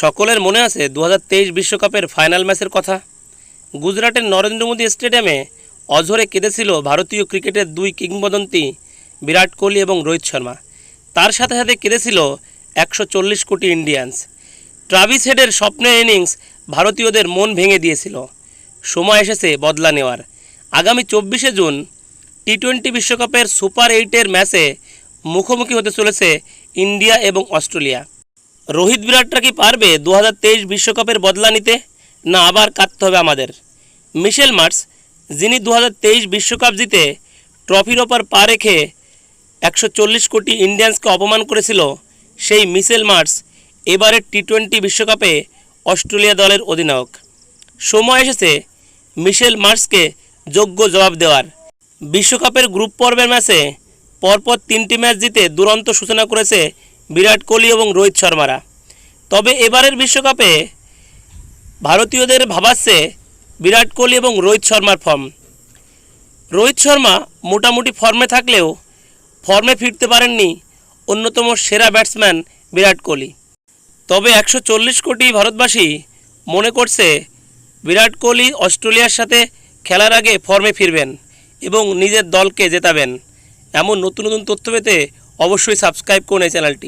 সকলের মনে আছে দু বিশ্বকাপের ফাইনাল ম্যাচের কথা? গুজরাটের নরেন্দ্র মোদী স্টেডিয়ামে অঝরে কেঁদেছিল ভারতীয় ক্রিকেটের দুই কিংবদন্তি বিরাট কোহলি এবং রোহিত শর্মা। তার সাথে সাথে কেঁদেছিল একশো চল্লিশ কোটি ইন্ডিয়ান্স। ট্রাভিস হেডের স্বপ্নের ইনিংস ভারতীয়দের মন ভেঙে দিয়েছিল। সময় এসেছে বদলা নেওয়ার। আগামী চব্বিশে জুন টি টোয়েন্টি বিশ্বকাপের সুপার এইটের ম্যাচে মুখোমুখি হতে চলেছে ইন্ডিয়া এবং অস্ট্রেলিয়া। রোহিত বিরাটরা কি পারবে দু বিশ্বকাপের বদলা নিতে? না, আবার কাঁদতে হবে আমাদের। মিশেল মার্টস যিনি দু বিশ্বকাপ জিতে ট্রফির ওপর পা রেখে একশো চল্লিশ কোটি ইন্ডিয়ান্সকে অপমান করেছিল, সেই মিশেল মার্টস এবারের টি টোয়েন্টি বিশ্বকাপে অস্ট্রেলিয়া দলের অধিনায়ক। সময় এসেছে মিশেল মার্টসকে যোগ্য জবাব দেওয়ার। বিশ্বকাপের গ্রুপ পর্বের ম্যাচে পরপর তিনটি ম্যাচ জিতে দুরন্ত সূচনা করেছে বিরাট কোহলি এবং রোহিত শর্মারা। তবে এবারের বিশ্বকাপে ভারতীয়দের ভাবাচ্ছে বিরাট কোহলি এবং রোহিত শর্মার ফর্ম। রোহিত শর্মা মোটামুটি ফর্মে থাকলেও ফর্মে ফিরতে পারেননি অন্যতম সেরা ব্যাটসম্যান বিরাট কোহলি। তবে একশো চল্লিশ কোটি ভারতবাসী মনে করছে বিরাট কোহলি অস্ট্রেলিয়ার সাথে খেলার আগে ফর্মে ফিরবেন এবং নিজের দলকে জেতাবেন। এমন নতুন নতুন তথ্য পেতে অবশ্যই সাবস্ক্রাইব করুন এই চ্যানেলটি।